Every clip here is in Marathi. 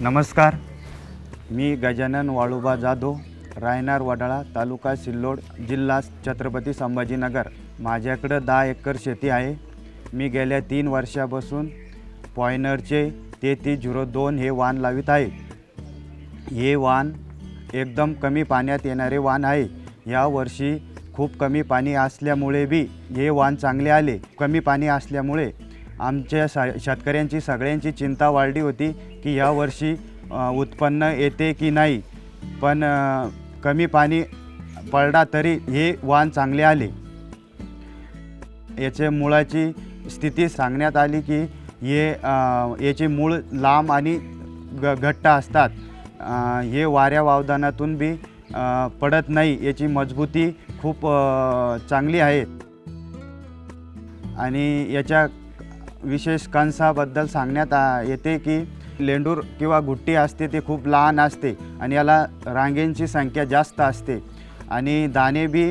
नमस्कार. मी गजानन वाळुबा जाधव रायनार वडाळा तालुका सिल्लोड जिल्हा छत्रपती संभाजीनगर. माझ्याकडं दहा एकर शेती आहे. मी गेल्या तीन वर्षापासून पॉयनरचे तेहतीस झिरो दोन हे वाण लावित आहे. हे वाण एकदम कमी पाण्यात येणारे वाण आहे. या वर्षी खूप कमी पाणी असल्यामुळे बी हे वाण चांगले आले. कमी पाणी असल्यामुळे आमच्या सा शेतकऱ्यांची सगळ्यांची चिंता वाढली होती की ह्या वर्षी उत्पन्न येते की नाही. पण कमी पाणी पडला तरी हे वाण चांगले आले. याचे मुळाची स्थिती सांगण्यात आली की हे याचे मूळ लांब आणि ग घट्ट असतात. हे वाऱ्या वावदानातून बी पडत नाही. याची मजबूती खूप चांगली आहे. आणि याच्या विशेष कंसाबद्दल सांगण्यात आ- येते की लेंडूर किंवा गुट्टी असते ते खूप लहान असते आणि याला रांगेंची संख्या जास्त असते आणि दाणे बी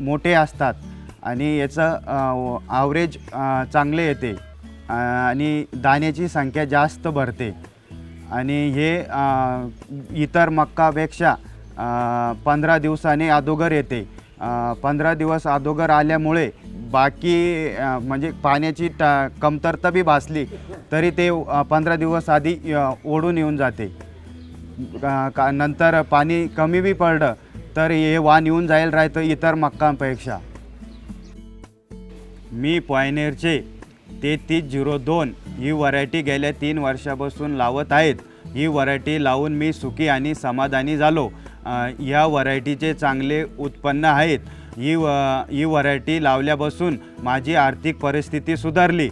मोठे असतात आणि याचं आवरेज चांगले येते आणि दाण्याची संख्या जास्त भरते. आणि हे इतर मक्कापेक्षा पंधरा दिवसाने अगोदर येते. पंधरा दिवस अगोदर आल्यामुळे बाकी म्हणजे पाण्याची ट कमतरता बी भासली तरी ते पंधरा दिवस आधी ओढून येऊन जाते. का नंतर पाणी कमी बी पडलं तर हे वाण येऊन जाईल राहतं इतर मक्कांपेक्षा. मी पॉयनेरचे तेहतीस झिरो दोन ही व्हरायटी गेल्या तीन वर्षापासून लावत आहेत. ही व्हरायटी लावून मी सुखी आणि समाधानी झालो. ह्या व्हरायटीचे चांगले उत्पन्न आहेत. ही व ही व्हरायटी लावल्यापासून माझी आर्थिक परिस्थिती सुधारली.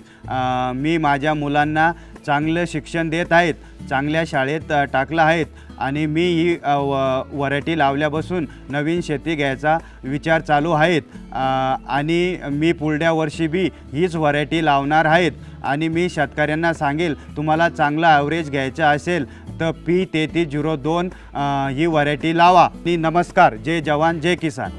मी माझ्या मुलांना चांगलं शिक्षण देत आहेत चांगल्या शाळेत टाकलं आहेत आणि मी ही व व्हरायटी लावल्यापासून नवीन शेती घ्यायचा विचार चालू आहेत. आणि मी पुढल्या वर्षी बी हीच व्हरायटी लावणार आहेत आणि मी शेतकऱ्यांना सांगेल तुम्हाला चांगला ॲव्हरेज घ्यायचा असेल तर पी तेहतीस झिरो दोन ही व्हरायटी लावा. आणि नमस्कार जय जवान जय किसान.